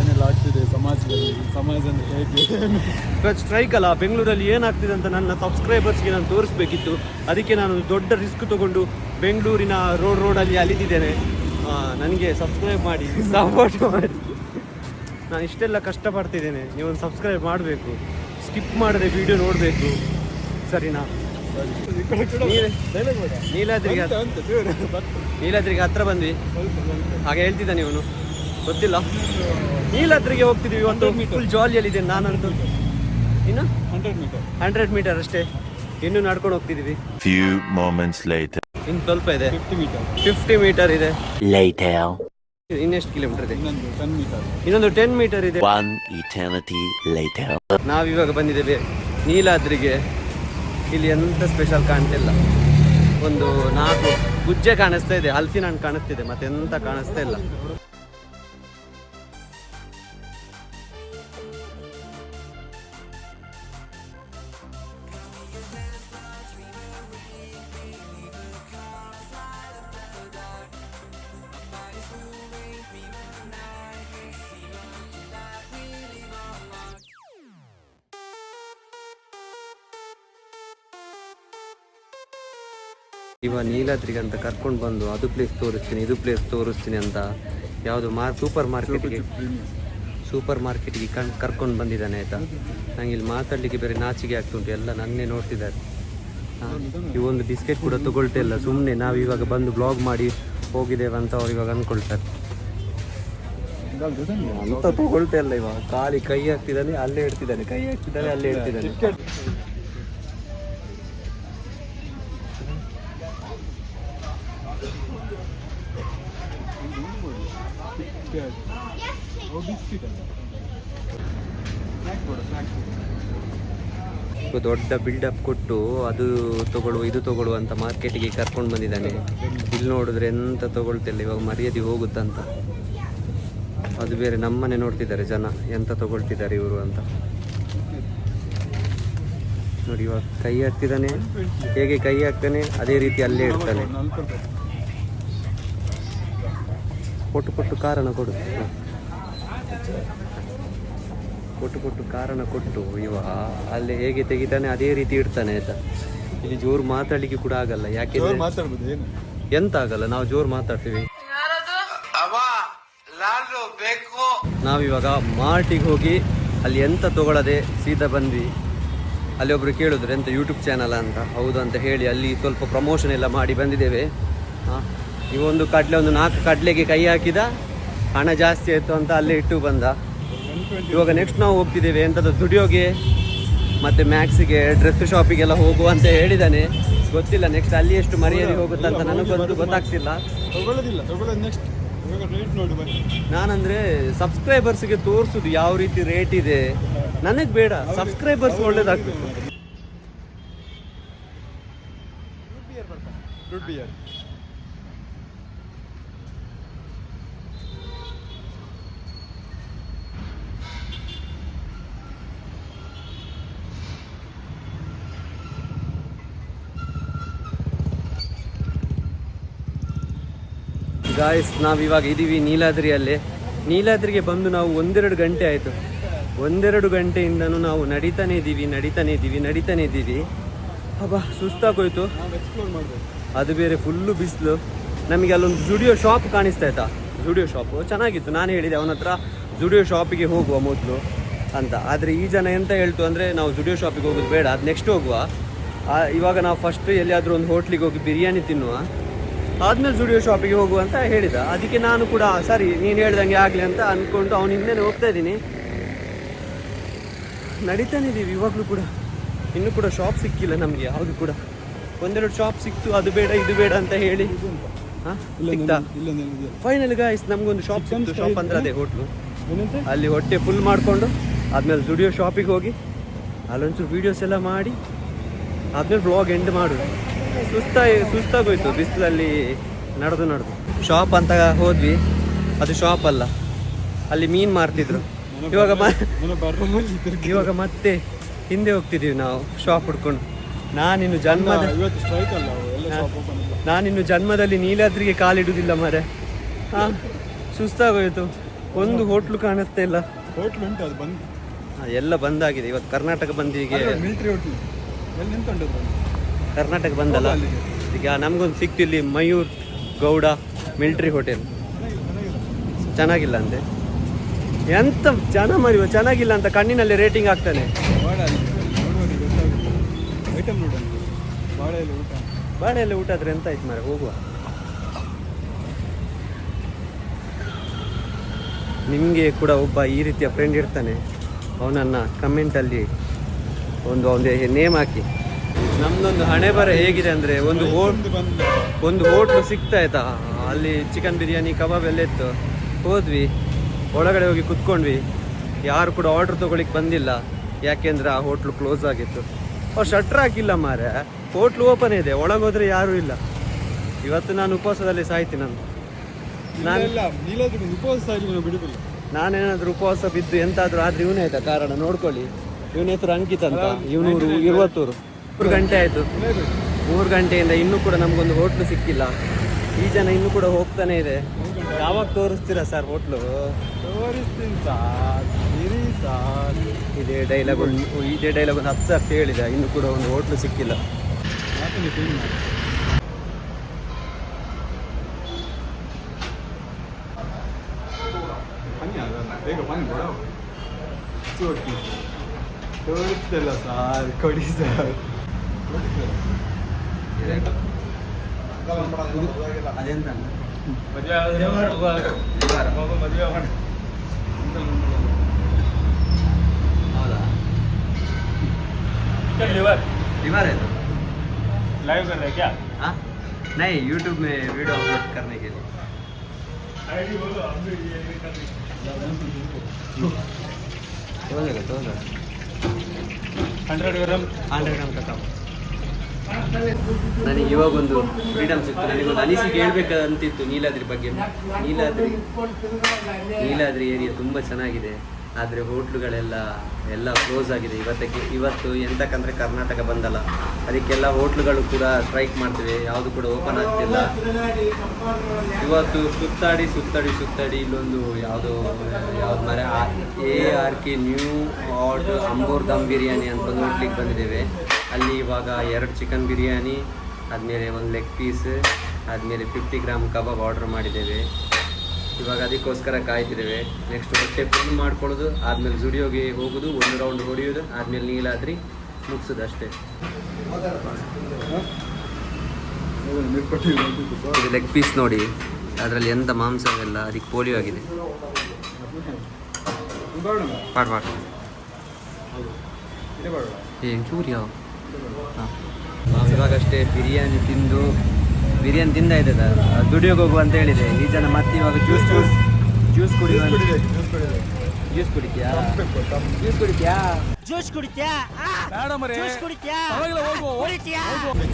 ಏನೆಲ್ಲ ಆಗ್ತಿದೆ ಸಮಾಜದಲ್ಲಿ? ಸಮಾಜ ಅಂದ್ರೆ ಹೇಗೆ? ಇವತ್ತು ಸ್ಟ್ರೈಕ್ ಅಲ್ಲ ಬೆಂಗಳೂರಲ್ಲಿ ಏನಾಗ್ತಿದೆ ಅಂತ ನನ್ನ ಸಬ್ಸ್ಕ್ರೈಬರ್ಸ್ಗೆ ನಾನು ತೋರಿಸ್ಬೇಕಿತ್ತು. ಅದಕ್ಕೆ ನಾನು ದೊಡ್ಡ ರಿಸ್ಕ್ ತಗೊಂಡು ಬೆಂಗಳೂರಿನ ರೋಡ್ ರೋಡಲ್ಲಿ ಅಲಿದಿದ್ದೇನೆ. ನನಗೆ ಸಬ್ಸ್ಕ್ರೈಬ್ ಮಾಡಿ ಸಪೋರ್ಟ್ ಮಾಡಿ. ನಾನು ಇಷ್ಟೆಲ್ಲ ಕಷ್ಟಪಡ್ತಿದ್ದೇನೆ. ನೀವೊಂದು ಸಬ್ಸ್ಕ್ರೈಬ್ ಮಾಡಬೇಕು. ಸ್ಕಿಪ್ ಮಾಡದೆ ವಿಡಿಯೋ ನೋಡಬೇಕು. ಸರಿನಾ. ನೀಲಾದ್ರಿಗೆ. ನೀಲಾದ್ರಿಗೆ ಹತ್ರ ಬಂದ್ವಿ. ಹಾಗೆ ಹೇಳ್ತಿದ್ದಾನೆ ಇವನು ಗೊತ್ತಿಲ್ಲ. ನೀಲಾದ್ರಿಗೆ ಹೋಗ್ತಿದ್ವಿ ಒಂದು ಫುಲ್ ಜಾಲಿಯಲ್ಲಿದೆ ನಾನಂತೂ. ಇನ್ನು? 100 ಮೀಟರ್. ಹಂಡ್ರೆಡ್ ಮೀಟರ್ ಅಷ್ಟೇ. ಇನ್ನು ನಡ್ಕೊಂಡು ಹೋಗ್ತಿದ್ವಿ Few moments later. ಇನ್ನು ಸ್ವಲ್ಪ ಇದೆ. ಫಿಫ್ಟಿ ಮೀಟರ್ ಫಿಫ್ಟಿ ಮೀಟರ್ ಇದೆ. Later. ಇನ್ನೆಷ್ಟು ಕಿಲೋಮೀಟರ್ ಇದೆ? ಇನ್ನೊಂದು ಟೆನ್ ಮೀಟರ್ ಇನ್ನೊಂದು ಟೆನ್ ಮೀಟರ್ ಇದೆ. One eternity later. ನಾವಿವಾಗ ಬಂದಿದ್ದೇವೆ ನೀಲಾದ್ರಿಗೆ. ಇಲ್ಲಿ ಎಂತ ಸ್ಪೆಷಲ್ ಕಾಣ್ತಿಲ್ಲ. ಒಂದು ನಾಲ್ಕು ಗುಜ್ಜೆ ಕಾಣಿಸ್ತಾ ಇದೆ. ಹಲಸಿನ ಹಣ್ಣು ಕಾಣಿಸ್ತಿದೆ ಮತ್ತೆ ಎಂತ ಕಾಣಿಸ್ತಾ ಇಲ್ಲ. ಇವ ನೀಲಾದ್ರಿಗೆ ಅಂತ ಕರ್ಕೊಂಡು ಬಂದು ಅದು ಪ್ಲೇಸ್ ತೋರಿಸ್ತೀನಿ ಇದು ಪ್ಲೇಸ್ ತೋರಿಸ್ತೀನಿ ಅಂತ ಯಾವುದು ಮಾ ಸೂಪರ್ ಮಾರ್ಕೆಟ್ಗೆ ಸೂಪರ್ ಮಾರ್ಕೆಟ್ಗೆ ಕಣ್ ಕರ್ಕೊಂಡು ಬಂದಿದ್ದಾನೆ ಆಯಿತಾ? ನಂಗೆ ಇಲ್ಲಿ ಮಾತಾಡ್ಲಿಕ್ಕೆ ಬೇರೆ ನಾಚಿಕೆ ಆಗ್ತುಂಟು ಎಲ್ಲ ನನ್ನೇ ನೋಡ್ತಿದ್ದಾರೆ. ಈ ಇವೊಂದು ಬಿಸ್ಕೆಟ್ ಕೂಡ ತಗೊಳ್ತಾ ಇಲ್ಲ ಸುಮ್ಮನೆ ನಾವು ಇವಾಗ ಬಂದು ಬ್ಲಾಗ್ ಮಾಡಿ ಹೋಗಿದ್ದೇವೆ ಅಂತ ಅವ್ರು ಇವಾಗ ಅಂದ್ಕೊಳ್ತಾರೆ ಅಂತ ತಗೊಳ್ತಾ ಇಲ್ಲ ಇವಾಗ. ಖಾಲಿ ಕೈ ಹಾಕ್ತಿದ್ದಾನೆ ಅಲ್ಲೇ ಇಡ್ತಿದ್ದಾನೆ ಕೈ ಹಾಕ್ತಿದ್ದಾನೆ ಅಲ್ಲೇ ಇಡ್ತಿದ್ದಾನೆ. ದೊಡ್ಡ ಬಿಲ್ಡಪ್ ಕೊಟ್ಟು ಅದು ತಗೊಳ್ಳುವ, ಇದು ತಗೊಳ್ಳುವ ಅಂತ ಮಾರ್ಕೆಟಿಗೆ ಕರ್ಕೊಂಡು ಬಂದಿದ್ದಾನೆ. ಇಲ್ಲಿ ನೋಡಿದ್ರೆ ಎಂತ ತಗೊಳ್ತಿಲ್ಲ, ಇವಾಗ ಮರ್ಯಾದೆ ಹೋಗುತ್ತಂತ. ಅದು ಬೇರೆ ನಮ್ಮನೆ ನೋಡ್ತಿದ್ದಾರೆ ಜನ, ಎಂತ ತಗೊಳ್ತಿದ್ದಾರೆ ಇವರು ಅಂತ. ನೋಡಿ, ಇವಾಗ ಕೈ ಹಾಕ್ತಿದ್ದಾನೆ. ಹೇಗೆ ಕೈ ಹಾಕ್ತಾನೆ, ಅದೇ ರೀತಿ ಅಲ್ಲೇ ಇಡ್ತಾನೆ ಕೊಟ್ಟು ಕೊಟ್ಟು ಕಾರಣ ಕೊಡು. ಕೊಟ್ಟು ಕೊಟ್ಟು ಕಾರಣ ಕೊಟ್ಟು ಇವ ಅಲ್ಲಿ ಹೇಗೆ ತೆಗಿತಾನೆ ಅದೇ ರೀತಿ ಇಡ್ತಾನೆ ಆಯ್ತಾ? ಇಲ್ಲಿ ಜೋರು ಮಾತಾಡ್ಲಿಕ್ಕೆ ಕೂಡ ಆಗಲ್ಲ ಯಾಕೆ ಎಂತ ಆಗಲ್ಲ ನಾವು ಜೋರು ಮಾತಾಡ್ತೀವಿ. ನಾವಿವಾಗ ಮಾರ್ಟಿಗೆ ಹೋಗಿ ಅಲ್ಲಿ ಎಂತ ತಗೊಳ್ಳದೆ ಸೀದಾ ಬಂದ್ವಿ. ಅಲ್ಲಿ ಒಬ್ರು ಕೇಳಿದ್ರು ಎಂತ ಯೂಟ್ಯೂಬ್ ಚಾನಲ್ ಅಂತ? ಹೌದು ಅಂತ ಹೇಳಿ ಅಲ್ಲಿ ಸ್ವಲ್ಪ ಪ್ರಮೋಷನ್ ಎಲ್ಲ ಮಾಡಿ ಬಂದಿದ್ದೇವೆ. ಇವೊಂದು ಕಡ್ಲೆ ಒಂದು ನಾಲ್ಕು ಕಡ್ಲೆಗೆ ಕೈ ಹಾಕಿದ ಹಣ ಜಾಸ್ತಿ ಆಯಿತು ಅಂತ ಅಲ್ಲೇ ಇಟ್ಟು ಬಂದ. ಇವಾಗ ನೆಕ್ಸ್ಟ್ ನಾವು ಹೋಗ್ತಿದ್ದೇವೆ ಎಂಥದ್ದು ಸ್ಟುಡಿಯೋಗೆ ಮತ್ತು ಮ್ಯಾಕ್ಸಿಗೆ ಡ್ರೆಸ್ ಶಾಪಿಗೆಲ್ಲ ಹೋಗು ಅಂತ ಹೇಳಿದ್ದಾನೆ ಗೊತ್ತಿಲ್ಲ ನೆಕ್ಸ್ಟ್ ಅಲ್ಲಿ ಎಷ್ಟು ಮರ್ಯಾದೆ ಹೋಗುತ್ತೆ ಅಂತ ನನಗೆ ಗೊತ್ತು ಗೊತ್ತಾಗ್ತಿಲ್ಲ. ನಾನಂದ್ರೆ ಸಬ್ಸ್ಕ್ರೈಬರ್ಸ್ಗೆ ತೋರಿಸುದು ಯಾವ ರೀತಿ ರೇಟ್ ಇದೆ. ನನಗೆ ಬೇಡ ಸಬ್ಸ್ಕ್ರೈಬರ್ಸ್ ಒಳ್ಳೇದಾಗ್ಬೇಕು. ಗಾಯ್ಸ್ ನಾವು ಇವಾಗ ಇದ್ದೀವಿ ನೀಲಾದ್ರಿಯಲ್ಲಿ. ನೀಲಾದ್ರಿಗೆ ಬಂದು ನಾವು ಒಂದೆರಡು ಗಂಟೆ ಆಯಿತು. ಒಂದೆರಡು ಗಂಟೆಯಿಂದನೂ ನಾವು ನಡೀತಾನೆ ಇದ್ದೀವಿ ನಡೀತಾನೆ ಇದ್ದೀವಿ ನಡೀತಾನೆ ಇದ್ದೀವಿ ಅಬ್ಬಾ, ಸುಸ್ತಾಗೋಯ್ತು. ಅದು ಬೇರೆ ಫುಲ್ಲು ಬಿಸಿಲು. ನಮಗೆ ಅಲ್ಲೊಂದು ಜುಡಿಯೋ ಶಾಪ್ ಕಾಣಿಸ್ತಾ ಇತ್ತಾ? ಜುಡಿಯೋ ಶಾಪು ಚೆನ್ನಾಗಿತ್ತು. ನಾನು ಹೇಳಿದೆ, ಅವನ ಹತ್ರ ಜುಡಿಯೋ ಶಾಪಿಗೆ ಹೋಗುವ ಮೊದಲು ಅಂತ. ಆದರೆ ಈ ಜನ ಎಂತ ಹೇಳ್ತು ಅಂದರೆ, ನಾವು ಜುಡಿಯೋ ಶಾಪಿಗೆ ಹೋಗೋದು ಬೇಡ, ಅದು ನೆಕ್ಸ್ಟ್ ಹೋಗುವ. ಇವಾಗ ನಾವು ಫಸ್ಟ್ ಎಲ್ಲಿಯಾದರೂ ಒಂದು ಹೋಟ್ಲಿಗೆ ಹೋಗಿ ಬಿರಿಯಾನಿ ತಿನ್ನುವ. ಆದ್ಮೇಲೆ ಜುಡಿಯೋ ಶಾಪಿಗೆ ಹೋಗುವ ಅಂತ ಹೇಳಿದ. ಅದಕ್ಕೆ ನಾನು ಕೂಡ ಸರಿ ನೀನು ಹೇಳ್ದಂಗೆ ಆಗಲಿ ಅಂತ ಅಂದ್ಕೊಂಡು ಅವನ ಹಿಂದೆ ಹೋಗ್ತಾ ಇದ್ದೀನಿ. ನಡೀತಾನೆ ಇದ್ದೀವಿ ಇವಾಗಲೂ ಕೂಡ. ಇನ್ನೂ ಕೂಡ ಶಾಪ್ ಸಿಕ್ಕಿಲ್ಲ ನಮಗೆ ಯಾವುದು ಕೂಡ. ಒಂದೆರಡು ಶಾಪ್ ಸಿಕ್ತು ಅದು ಬೇಡ ಇದು ಬೇಡ ಅಂತ ಹೇಳಿ. ಫೈನಲ್ ಗಾಯ್ಸ್ ನಮ್ಗೊಂದು ಶಾಪ್ ಸಿಕ್ತು ಶಾಪ್ ಅಂದ್ರೆ ಅದೇ ಹೋಟ್ಲು ಅಲ್ಲಿ ಹೊಟ್ಟೆ ಫುಲ್ ಮಾಡಿಕೊಂಡು ಆದ್ಮೇಲೆ ಜುಡಿಯೋ ಶಾಪಿಗೆ ಹೋಗಿ ಅಲ್ಲೊಂಚೂರು ವೀಡಿಯೋಸ್ ಎಲ್ಲ ಮಾಡಿ ಆದ್ಮೇಲೆ ಬ್ಲಾಗ್ ಎಂಡ್ ಮಾಡು. ಸುಸ್ತಾಗಿ ಸುಸ್ತಾಗೋಯ್ತು. ಬಿಸಿಲಲ್ಲಿ ನಡೆದು ನಡೆದು. ಶಾಪ್ ಅಂತ ಹೋದ್ವಿ. ಅದು ಶಾಪ್ ಅಲ್ಲ. ಅಲ್ಲಿ ಮೀನು ಮಾರ್ತಿದ್ರು. ಇವಾಗ ಇವಾಗ ಮತ್ತೆ ಹಿಂದೆ ಹೋಗ್ತಿದ್ದೀವಿ ನಾವು ಶಾಪ್ ಹುಡ್ಕೊಂಡು. ನಾನಿನ್ನು ಜನ್ಮ ನಾನಿನ್ನು ಜನ್ಮದಲ್ಲಿ ನೀಲಾದ್ರಿಗೆ ಕಾಲಿಡುವುದಿಲ್ಲ ಮರೆ ಹಾ ಸುಸ್ತಾಗೋಯ್ತು. ಒಂದು ಹೋಟ್ಲು ಕಾಣಿಸ್ತಾ ಇಲ್ಲ. ಹೋಟ್ಲು ಉಂಟು ಅದು ಬಂದು ಎಲ್ಲ ಬಂದಾಗಿದೆ ಇವತ್ತು ಕರ್ನಾಟಕ ಬಂದಿಗೆ ಮಿಲಿಟರಿ ಹೋಟ್ಲು ಎಲ್ಲಿ ಕರ್ನಾಟಕ ಬಂದಲ್ಲ ಈಗ ನಮಗೊಂದು ಸಿಕ್ತು ಇಲ್ಲಿ ಮಯೂರ್ ಗೌಡ ಮಿಲ್ಟ್ರಿ ಹೋಟೆಲ್. ಚೆನ್ನಾಗಿಲ್ಲ ಅಂತೆ. ಎಂತ ಜನ ಮರಿವ ಚೆನ್ನಾಗಿಲ್ಲ ಅಂತ ಕಣ್ಣಿನಲ್ಲಿ ರೇಟಿಂಗ್ ಆಗ್ತಾನೆ. ಬಾಳೆಯಲ್ಲಿ ಊಟ. ಆದ್ರೆ ಎಂತ ಆಯ್ತು ಮಾರೆ ಹೋಗುವ. ನಿಮಗೆ ಕೂಡ ಒಬ್ಬ ಈ ರೀತಿಯ ಫ್ರೆಂಡ್ ಇರ್ತಾನೆ. ಅವನನ್ನು ಕಮೆಂಟಲ್ಲಿ ಒಂದು ಅವನ ನೇಮ್ ಹಾಕಿ. ನಮ್ದೊಂದು ಹಣೆ ಬರ ಹೇಗಿದೆ ಅಂದರೆ ಒಂದು ಹೋಟ್ ಒಂದು ಹೋಟ್ಲು ಸಿಗ್ತಾ ಆಯ್ತಾ ಅಲ್ಲಿ ಚಿಕನ್ ಬಿರಿಯಾನಿ ಕಬಾಬ್ ಎಲ್ಲ ಇತ್ತು. ಹೋದ್ವಿ. ಒಳಗಡೆ ಹೋಗಿ ಕುತ್ಕೊಂಡ್ವಿ. ಯಾರು ಕೂಡ ಆರ್ಡ್ರ್ ತಗೊಳಿಕ್ ಬಂದಿಲ್ಲ. ಯಾಕೆಂದ್ರೆ ಆ ಹೋಟ್ಲು ಕ್ಲೋಸ್ ಆಗಿತ್ತು. ಅವ್ರು ಶಟ್ರ್ ಹಾಕಿಲ್ಲ ಮಾರೆ ಹೋಟ್ಲು ಓಪನ್ ಇದೆ. ಒಳಗೋದ್ರೆ ಯಾರೂ ಇಲ್ಲ. ಇವತ್ತು ನಾನು ಉಪವಾಸದಲ್ಲಿ ಸಾಯ್ತೀನಿ ನಾನು. ನಾನೇನಾದ್ರೂ ಉಪವಾಸ ಬಿದ್ದು ಎಂತಾದ್ರೂ ಆದ್ರೆ ಇವನೇ ಆಯ್ತಾ ಕಾರಣ. ನೋಡ್ಕೊಳ್ಳಿ. ಇವನ ಹೆಸರು ಅಂಕಿತ್ ಅಂತ. ಇವನೂರು ಇರುವತ್ತೂರು. ಮೂರು ಗಂಟೆ ಆಯಿತು. ಮೂರು ಗಂಟೆಯಿಂದ ಇನ್ನೂ ಕೂಡ ನಮಗೊಂದು ಹೋಟ್ಲು ಸಿಕ್ಕಿಲ್ಲ. ಈ ಜನ ಇನ್ನೂ ಕೂಡ ಹೋಗ್ತಾನೆ ಇದೆ. ಯಾವಾಗ ತೋರಿಸ್ತೀರಾ ಸರ್ ಹೋಟ್ಲು ತೋರಿಸ್ತೀನಿ ಸಾರ್ ಇರಿ ಸಾರ್ ಇದೇ ಡೈಲಾಗ್ ಇದೇ ಡೈಲಾಗ್ ಒಂದು ಹತ್ತು ಸರ್ತಿ ಹೇಳಿದೆ ಇನ್ನೂ ಕೂಡ ಒಂದು ಹೋಟ್ಲು ಸಿಕ್ಕಿಲ್ಲ. ತೋರಿಸ್ತಿಲ್ಲ ಸಾರ್ ಕೊಡಿ ಸರ್ ಅದೆಂತ ಹೌದಾ बीमार है तो लाइव कर रहे क्या हाँ नहीं यूट्यूब में वीडियो अपलोड करने के लिए हो जाएगा तो हो जाएगा ಹಂಡ್ರೆಡ್ ಗ್ರಾಮ್ ಹಂಡ್ರೆಡ್ ಗ್ರಾಮ್ ಕಟಾವ್ ನನಗೆ ಇವಾಗ ಒಂದು ಫ್ರೀಡಮ್ ಸಿಕ್ತು. ನನಗೆ ಒಂದು ಅನಿಸಿಕೆ ಹೇಳ್ಬೇಕಂತಿತ್ತು ನೀಲಾದ್ರಿ ಬಗ್ಗೆ. ನೀಲಾದ್ರಿ ನೀಲಾದ್ರಿ ಏರಿಯಾ ತುಂಬ ಚೆನ್ನಾಗಿದೆ. ಆದರೆ ಹೋಟ್ಲುಗಳೆಲ್ಲ ಎಲ್ಲ ಕ್ಲೋಸ್ ಆಗಿದೆ. ಇವತ್ತಕ್ಕೆ, ಇವತ್ತು ಎಂತಕ್ಕಂದ್ರೆ ಕರ್ನಾಟಕ ಬಂದಲ್ಲ. ಅದಕ್ಕೆಲ್ಲ ಹೋಟ್ಲುಗಳು ಕೂಡ ಸ್ಟ್ರೈಕ್ ಮಾಡ್ತಿವೆ. ಯಾವುದು ಕೂಡ ಓಪನ್ ಆಗ್ತಿಲ್ಲ. ಇವತ್ತು ಸುತ್ತಾಡಿ ಸುತ್ತಾಡಿ ಸುತ್ತಾಡಿ ಇಲ್ಲೊಂದು ಯಾವುದೋ, ಯಾವ್ದು ಮರ ಎ ಆರ್ ಕೆ ನ್ಯೂ ಆರ್ಡ್ ಅಂಬೋರ್ ದಮ್ ಬಿರಿಯಾನಿ ಅಂತ ಹೋಟ್ಲಿಗೆ ಬಂದಿದ್ದೇವೆ. ಅಲ್ಲಿ ಇವಾಗ ಎರಡು ಚಿಕನ್ ಬಿರಿಯಾನಿ ಆದಮೇಲೆ ಒಂದು ಲೆಗ್ ಪೀಸ್ ಆದಮೇಲೆ ಫಿಫ್ಟಿ ಗ್ರಾಮ್ ಕಬಾಬ್ ಆರ್ಡರ್ ಮಾಡಿದ್ದೇವೆ. ಇವಾಗ ಅದಕ್ಕೋಸ್ಕರ ಕಾಯ್ತಿದ್ದೇವೆ. ನೆಕ್ಸ್ಟ್ ಹೊಟ್ಟೆ ಫುಲ್ ಮಾಡ್ಕೊಳ್ಳೋದು ಆದಮೇಲೆ ಜುಡಿಯೋಗೆ ಹೋಗೋದು ಒಂದು ರೌಂಡ್ ಹೊಡೆಯೋದು ಆದಮೇಲೆ ನೀಲಾದ್ರಿ ಮುಗಿಸೋದು ಅಷ್ಟೇ. ಇದು ಲೆಗ್ ಪೀಸ್ ನೋಡಿ ಅದರಲ್ಲಿ ಎಂಥ ಮಾಂಸವೆಲ್ಲ ಅದಕ್ಕೆ ಪೋಲಿಯೋ ಆಗಿದೆ. ಪಾಡ್ ಏ ಚೂರಿ ಯಾವ ಹಾಂ. ಇವಾಗಷ್ಟೇ ಬಿರಿಯಾನಿ ತಿಂದು ಬಿರಿಯಾನಿ ತಿಂದ ಇದೆ ದುಡಿಯೋಕೆ ಹೋಗು ಅಂತ ಹೇಳಿದೆ. ಈ ಜನ ಮತ್ತೆ ಇವಾಗ ಜ್ಯೂಸ್ ಜ್ಯೂಸ್ ಜ್ಯೂಸ್ ಕುಡಿಯುವ ಜ್ಯೂಸ್ ಕುಡಿತ್ಯಾ? ಜ್ಯೂಸ್ ಕುಡಿತೀಯಾ?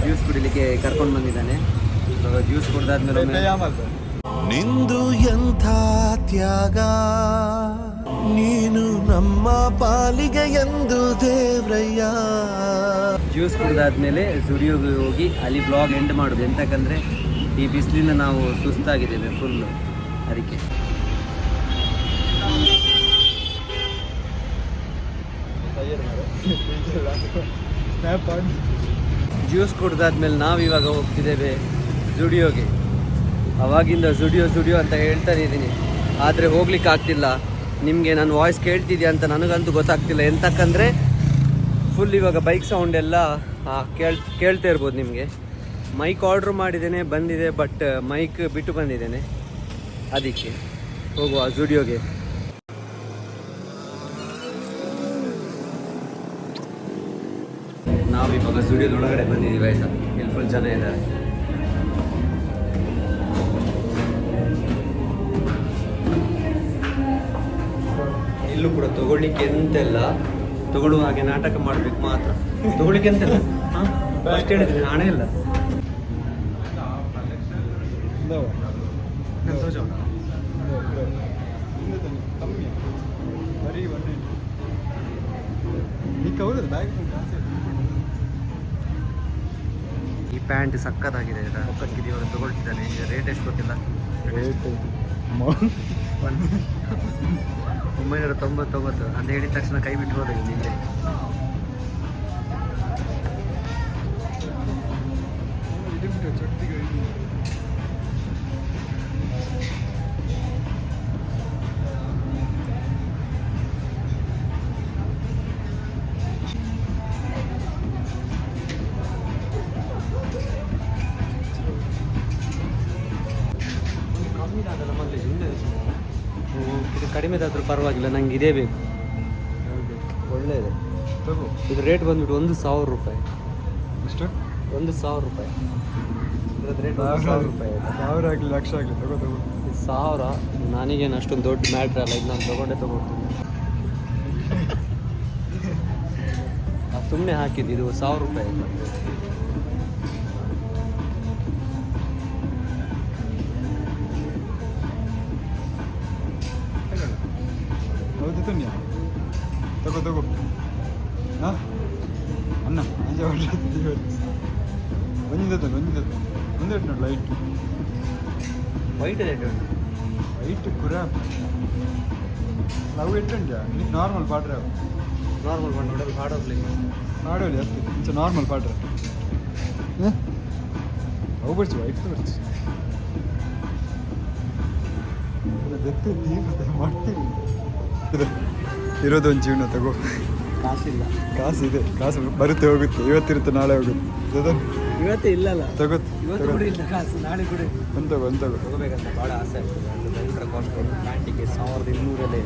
ಜ್ಯೂಸ್ ಕುಡಿಲಿಕ್ಕೆ ಕರ್ಕೊಂಡು ಬಂದಿದ್ದಾನೆ. ಇವಾಗ ಜ್ಯೂಸ್ ಕುಡ್ದಾದ್ಮೇಲೆ ನಿಂದು ಎಂಥ ತ್ಯಾಗ? ನೀನು ನಮ್ಮ ಪಾಲಿಗೆ ಎಂದು ದೇವ್ರಯ್ಯ. ಜ್ಯೂಸ್ ಕುಡಿದಾದ್ಮೇಲೆ ಸ್ಟುಡಿಯೋಗೆ ಹೋಗಿ ಅಲ್ಲಿ ಬ್ಲಾಗ್ ಎಂಡ್ ಮಾಡೋದು. ಎಂತಕ್ಕಂದ್ರೆ ಈ ಬಿಸಿಲಿಂದ ನಾವು ಸುಸ್ತಾಗಿದ್ದೇವೆ ಫುಲ್ಲು ಅದಕ್ಕೆ. ಜ್ಯೂಸ್ ಕುಡ್ದಾದ್ಮೇಲೆ ನಾವು ಇವಾಗ ಹೋಗ್ತಿದ್ದೇವೆ ಜುಡಿಯೋಗೆ ಅವಾಗಿಂದ ಜುಡಿಯೋ ಜುಡಿಯೋ ಅಂತ ಹೇಳ್ತಾನೆ ಇದ್ದೀನಿ. ಆದರೆ ಹೋಗ್ಲಿಕ್ಕೆ ಆಗ್ತಿಲ್ಲ ನಿಮಗೆ ನನ್ನ ವಾಯ್ಸ್ ಕೇಳ್ತಿದ್ಯಾ ಅಂತ ನನಗಂತೂ ಗೊತ್ತಾಗ್ತಿಲ್ಲ. ಎಂತಕ್ಕಂದ್ರೆ ಫುಲ್ ಇವಾಗ ಬೈಕ್ ಸೌಂಡ್ ಎಲ್ಲ ಕೇಳ್, ಕೇಳ್ತಾ ಇರ್ಬೋದು ನಿಮಗೆ. ಮೈಕ್ ಆರ್ಡ್ರ್ ಮಾಡಿದ್ದೇನೆ, ಬಂದಿದೆ ಬಟ್ ಮೈಕ್ ಬಿಟ್ಟು ಬಂದಿದ್ದೇನೆ. ಅದಕ್ಕೆ ಹೋಗುವ ಜುಡಿಯೋಗೆ ನಾವು ಇವಾಗ ಸ್ಟುಡಿಯೋದ ಒಳಗಡೆ ಬಂದಿದ್ದೀವಿ, ಆಯ್ತಾ? ಇಲ್ಲಿ ಫುಲ್ ಜನ ಇದ್ದಾರೆ. ಇಲ್ಲೂ ಕೂಡ ತಗೊಳ್ಳಿಕ್ಕೆ ಎಂತೆಲ್ಲ? ತಗೊಳ್ಳುವ ಹಾಗೆ ನಾಟಕ ಮಾಡ್ಬೇಕು ಮಾತ್ರ. ತಗೊಳ್ಳಿಕ್ಕೆ ಎಂತೆಲ್ಲ? ಫಸ್ಟ್ ಹೇಳಿದ್ರೆ ಹಣ ಇಲ್ಲ ಈ ಪ್ಯಾಂಟ್ ಸಕ್ಕತ್ತಾಗಿದೆ ರೊಕ್ಕಕ್ಕೆ ಇವಾಗ ತಗೊಳ್ತಿದ್ದಾನೆ. ರೇಟ್ ಎಷ್ಟು ಗೊತ್ತಿಲ್ಲ? ಒಂಬೈನೂರ ತೊಂಬತ್ತೊಂಬತ್ತು ಅಂತ ಹೇಳಿದ ತಕ್ಷಣ ಕೈ ಬಿಟ್ಟು ಹೋದ ನಿನ್ನೆ ಪರವಾಗಿಲ್ಲ ನಂಗೆ ಇದೇ ಬೇಕು. ಒಳ್ಳೆಯದು. ಇದು ರೇಟ್ ಬಂದ್ಬಿಟ್ಟು ಒಂದು ಸಾವಿರ ರೂಪಾಯಿ. ಎಷ್ಟು? ಒಂದು ಸಾವಿರ ರೂಪಾಯಿ. ಇದ್ರದ್ದು ರೇಟ್ ಒಂದು ಸಾವಿರ ರೂಪಾಯಿ. ಸಾವಿರ ಆಗಲಿ ಲಕ್ಷ ಆಗಲಿ ತಗೋ ತಗೋ. ಇದು ಸಾವಿರ ನನಗೇನು ಅಷ್ಟೊಂದು ದೊಡ್ಡ ಮ್ಯಾಟ್ರ್ ಅಲ್ಲ ಇದು ನಾನು ತಗೊಂಡೇ ತೊಗೊಳ್ತೀನಿ. ಸುಮ್ಮನೆ [laughs] ಹಾಕಿದ್ದು ಇದು ಸಾವಿರ ರೂಪಾಯಿ. ತಗೋ ತಗೋ ಹಾಂ ಅನ್ನ ಅಂಜ ಹೊರಟಿದ್ದೀವಿ ಒಂದಿದ್ದು ಒಂದಿದ್ದು ಒಂದೆರಡು ನೋಡಿ ಲೈಟ್ ವೈಟ್ ರೇಟ್ ಉಂಟು ಲೈಟ್ ಕುರ ಲವ್ ಎಟ್ಟುಂಟ್ಯಾ ನೀನು ನಾರ್ಮಲ್ ಪಾಡ್ರೆ ನಾರ್ಮಲ್ ಮಾಡಿ ನೋಡಲು ಹಾಡೋಗ್ಲಿಕ್ಕೆ ಆಡೋಲಿ ಅಷ್ಟು ಇಂಚ ನಾರ್ಮಲ್ ಪಾಡ್ರೆ ಅವು ಬರ್ಚು ವೈಟ್ ಬರ್ಚು ದೆತ್ತು ನೀವು ಮಾಡ್ತೀರಿ ಇದು ಇರೋದು ಒಂದು ಜೀವನ ತಗೋ. ಕಾಸಿಲ್ಲ. ಕಾಸು ಇದೆ ಕಾಸು ಬರುತ್ತೆ ಹೋಗುತ್ತೆ. ಇವತ್ತಿರುತ್ತೆ ನಾಳೆ ಹೋಗುತ್ತೆ. ಇವತ್ತೇ ಇಲ್ಲಲ್ಲ. ತಗೋ ಇವತ್ತು ಕೂಡ ಇಲ್ಲ ಕಾಸು. ನಾಳೆ ಕೂಡ. ಒಂದು ತಗೋ ಒಂದು ತಗೋ. ತಗೋಬೇಕಂತ ಭಾಳ ಆಸೆ ಆಗ್ತದೆ. ಪ್ಯಾಂಟಿಗೆ ಸಾವಿರದ ಇನ್ನೂರಲ್ಲೇ.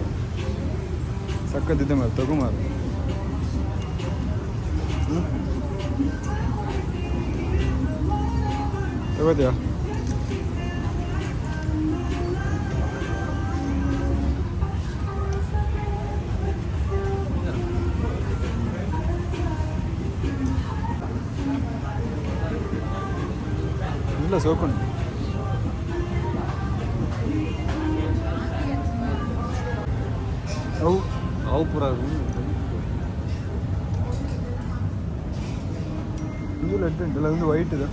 ಸಕ್ಕತ್ತಿದೆ ಮಾರು ತಗೋ ಮಾರು ತಗೋದ್ಯಾ దాంట్లో సోకుంది అవు ಇದು పురాగు ఇందులో ఎట్టుంటే ఇలా ఉంది వైట్దా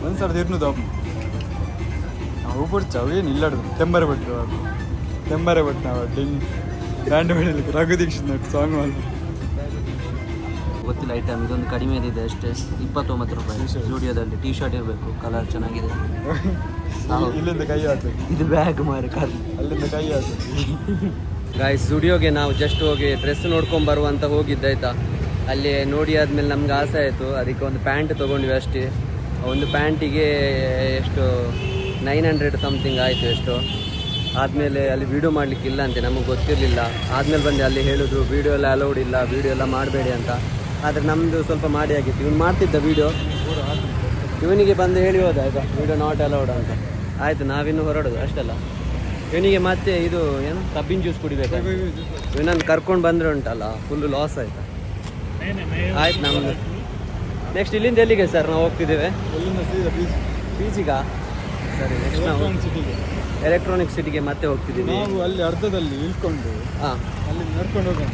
ಒಂದು ಸಾವಿರದ ಇರ್ನೂರು ಅವು ಅವು ಏನು ಇಲ್ಲಾಡ್ದು ತೆಂಬರೆ ಬಿಟ್ಟರು ಅದು ತೆಂಬರೆ ಬಿಟ್ಟು ನಾವು ಡಿಂಗ್ ಬ್ಯಾಂಡ್ ಹೊಡಿಲಿಕ್ಕೆ ರಘು ದೀಕ್ಷಿತ್ ಸಾಂಗ್ ಮಾಡಿ ಗೊತ್ತಿಲ್ಲ ಐಟಮ್ ಇದೊಂದು ಕಡಿಮೆ ಇದೆ ಅಷ್ಟೇ. ಇಪ್ಪತ್ತೊಂಬತ್ತು ರೂಪಾಯಿ. ಸ್ಟುಡಿಯೋದಲ್ಲಿ ಟೀ ಶರ್ಟ್ ಇರಬೇಕು. ಕಲರ್ ಚೆನ್ನಾಗಿದೆ. [laughs] ಇಲ್ಲಿಂದ ಕೈ ಇದು ಬ್ಯಾಗ್ ಮಾರಿ ಕಾರ್ ಅಲ್ಲಿಂದ ಕೈ ಹಾಕ್ಬೇಕು. ಗಾಯ್ಸ್ ಸ್ಟುಡಿಯೋಗೆ ನಾವು ಜಸ್ಟ್ ಹೋಗಿ ಡ್ರೆಸ್ ನೋಡ್ಕೊಂಡ್ ಬರುವಂತ ಹೋಗಿದ್ದಾಯ್ತಾ? ಅಲ್ಲಿ ನೋಡಿ ಆದ್ಮೇಲೆ ನಮ್ಗೆ ಆಸೆ ಆಯಿತು. ಅದಕ್ಕೆ ಒಂದು ಪ್ಯಾಂಟ್ ತೊಗೊಂಡ್ವಿ ಅಷ್ಟೇ. ಒಂದು ಪ್ಯಾಂಟಿಗೆ ಎಷ್ಟು ನೈನ್ ಹಂಡ್ರೆಡ್ ಸಮಥಿಂಗ್ ಆಯಿತು ಎಷ್ಟು. ಆದಮೇಲೆ ಅಲ್ಲಿ ವೀಡಿಯೋ ಮಾಡಲಿಕ್ಕಿಲ್ಲ ಅಂತೆ. ನಮಗೆ ಗೊತ್ತಿರಲಿಲ್ಲ. ಆದಮೇಲೆ ಬಂದು ಅಲ್ಲಿ ಹೇಳಿದ್ರು ವೀಡಿಯೋ ಎಲ್ಲ ಅಲೌಡ್ ಇಲ್ಲ. ವೀಡಿಯೋ ಎಲ್ಲ ಮಾಡಬೇಡಿ ಅಂತ. ಆದರೆ ನಮ್ಮದು ಸ್ವಲ್ಪ ಮಾಡಿ ಆಗಿತ್ತು. ಇವನು ಮಾಡ್ತಿದ್ದ ವೀಡಿಯೋ ಇವನಿಗೆ ಬಂದು ಹೇಳಿ ಹೋದ ಆಯಿತಾ? ವೀಡಿಯೋ ನಾಟ್ ಅಲೌಡ್ ಅಂತ. ಆಯಿತು ನಾವಿನ್ನು ಹೊರಡೋದು ಅಷ್ಟಲ್ಲ. ಇವನಿಗೆ ಮತ್ತೆ ಇದು ಏನು? ಕಬ್ಬಿನ ಜ್ಯೂಸ್ ಕುಡಿಬೇಕು? ಇವನನ್ನು ಕರ್ಕೊಂಡು ಬಂದರೆ ಉಂಟಲ್ಲ ಫುಲ್ ಲಾಸ್ ಆಯಿತಾ? ಆಯ್ತು ನಮ್ಮದು ನೆಕ್ಸ್ಟ್ ಇಲ್ಲಿಂದ ಎಲ್ಲಿಗೆ ಸರ್ ನಾವು ಹೋಗ್ತಿದ್ದೇವೆ? ಅಲ್ಲಿಂದ ಸೀದಾ ಬೀಚ್ ಪಿ ಜಿಗಾ ಸರಿ ನೆಕ್ಸ್ಟ್ ನಾವು ಎಲೆಕ್ಟ್ರಾನಿಕ್ ಸಿಟಿಗೆ ಮತ್ತೆ ಹೋಗ್ತಿದ್ದೀವಿ. ನಾವು ಅಲ್ಲಿ ಅರ್ಧದಲ್ಲಿ ಇಳ್ಕೊಂಡು ಹಾಂ. ಅಲ್ಲಿ ನಡ್ಕೊಂಡು ಹೋಗೋಣ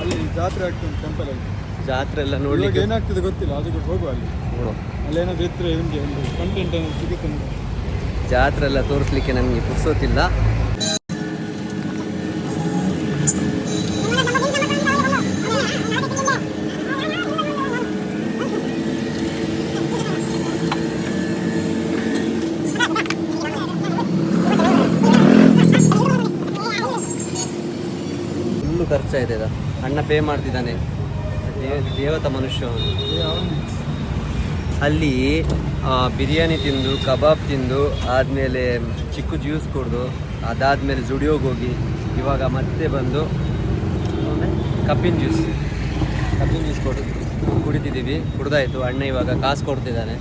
ಅಲ್ಲಿ ಜಾತ್ರೆ ಆಗ್ತದೆ ಟೆಂಪಲ್ ಅಲ್ಲಿ. ಜಾತ್ರೆ ಎಲ್ಲ ನೋಡ್ಲಿಕ್ಕೆ ಏನಾಗ್ತದೆ ಗೊತ್ತಿಲ್ಲ ಅದಕ್ಕೆ ಹೋಗುವ ಅಲ್ಲಿ ನೋಡುವ. ಅಲ್ಲಿ ಏನಾದ್ರು ಇದ್ರೆ ನಿಮಗೆ ಒಂದು ಕಂಟೆಂಟ್ ಏನಾದ್ರು ಸಿಗುತ್ತೆ ಜಾತ್ರೆ ಎಲ್ಲ ತೋರಿಸ್ಲಿಕ್ಕೆ ನಮಗೆ ಪುರ್ಸೋತಿಲ್ಲ ಇದು. ಅಣ್ಣ ಪೇ ಮಾಡ್ತಿದ್ದಾನೆ ದೇವತ ಮನುಷ್ಯ ಅವನು. ಅಲ್ಲಿ ಬಿರಿಯಾನಿ ತಿಂದು ಕಬಾಬ್ ತಿಂದು ಆದಮೇಲೆ ಚಿಕ್ಕ ಜ್ಯೂಸ್ ಕುಡಿದು ಅದಾದಮೇಲೆ ಜುಡಿಯೋಗೆ ಹೋಗಿ ಇವಾಗ ಮತ್ತೆ ಬಂದು ಕಪ್ಪಿನ ಕಬ್ಬಿನ ಜ್ಯೂಸ್. ಕಬ್ಬಿನ ಜ್ಯೂಸ್ ಕೊಡು ಕುಡಿತಿದ್ದೀವಿ ಕುಡ್ದಾಯ್ತು. ಅಣ್ಣ ಇವಾಗ ಕಾಸು ಕೊಡ್ತಿದ್ದಾನೆ.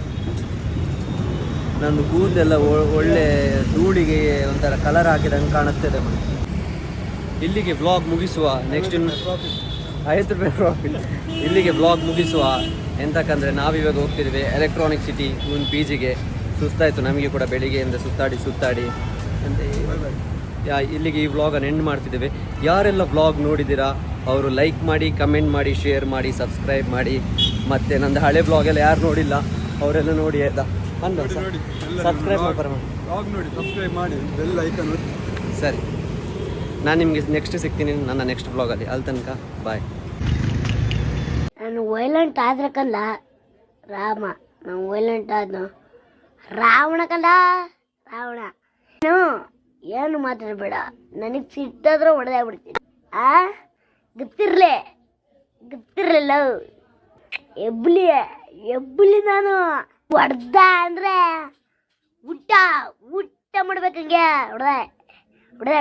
ನಂದು ಕೂದಲೆಲ್ಲ ಒಳ್ಳೆ ಧೂಳಿಗೆ ಒಂಥರ ಕಲರ್ ಹಾಕಿದಂಗೆ ಕಾಣಿಸ್ತಿದೆ ಮನೆ. ಇಲ್ಲಿಗೆ ಬ್ಲಾಗ್ ಮುಗಿಸುವ. ನೆಕ್ಸ್ಟ್ ಇನ್ನು ಐವತ್ತು ರೂಪಾಯಿ ಪ್ರಾಫಿಟ್ ಇಲ್ಲಿಗೆ ಬ್ಲಾಗ್ ಮುಗಿಸುವ. ಎಂತಕ್ಕಂದರೆ ನಾವಿವಾಗ ಹೋಗ್ತಿದ್ದೀವಿ ಎಲೆಕ್ಟ್ರಾನಿಕ್ ಸಿಟಿ ಇವನ್ ಪಿ ಜಿಗೆ ಸುಸ್ತಾಯಿತು ನಮಗೆ ಕೂಡ ಬೆಳಿಗ್ಗೆಯಿಂದ ಸುತ್ತಾಡಿ ಸುತ್ತಾಡಿ. ಅಂತ ಯಾ ಇಲ್ಲಿಗೆ ಈ ವ್ಲಾಗನ್ನು ಎಂಡ್ ಮಾಡ್ತಿದ್ದೇವೆ. ಯಾರೆಲ್ಲ ವ್ಲಾಗ್ ನೋಡಿದ್ದೀರಾ ಅವರು ಲೈಕ್ ಮಾಡಿ ಕಮೆಂಟ್ ಮಾಡಿ ಶೇರ್ ಮಾಡಿ ಸಬ್ಸ್ಕ್ರೈಬ್ ಮಾಡಿ. ಮತ್ತು ನಂದು ಹಳೆ ವ್ಲಾಗ್ ಎಲ್ಲ ಯಾರು ನೋಡಿಲ್ಲ ಅವರೆಲ್ಲ ನೋಡಿ ಆಯ್ತಾ? ಸಬ್ಸ್ಕ್ರೈಬ್ ಮಾಡಿ. ಬ್ಲಾಗ್ ನೋಡಿ ಸಬ್ಸ್ಕ್ರೈಬ್ ಮಾಡಿ ಬೆಲ್ ಐಕನ್ ಸರಿ. ನಾನು ನಿಮಗೆ ನೆಕ್ಸ್ಟ್ ಸಿಗ್ತೀನಿ ನನ್ನ ನೆಕ್ಸ್ಟ್ ವ್ಲಾಗಲ್ಲಿ ಅಲ್ಲಿ. ತನಕ ಬಾಯ್ ವೈಲೆಂಟ್ ಆದ್ರೆ ಕಂದ ರಾಮ. ನಾನು ವೈಲೆಂಟ್ ಆದ್ನು? ರಾವಣ ಕಂದ? ರಾವಣ. ಏನು ಏನು ಮಾತಾಡಬೇಡ. ನನಗೆ ಸಿಟ್ಟಾದ್ರೆ ಹೊಡೆದಾಗ್ಬಿಡ್ತೀನಿ ಆ? ಗೊತ್ತಿರಲಿ? ಗೊತ್ತಿರಲಿಲ್ಲ. ಎಬ್ಲಿ ಎಬ್ಬಲಿ ನಾನು. ಹೊಡ್ದ ಅಂದ್ರೆ ಊಟ ಊಟ ಮಾಡ್ಬೇಕಂಗೆ ಹೊಡೆದ ಹೊಡೆದೆ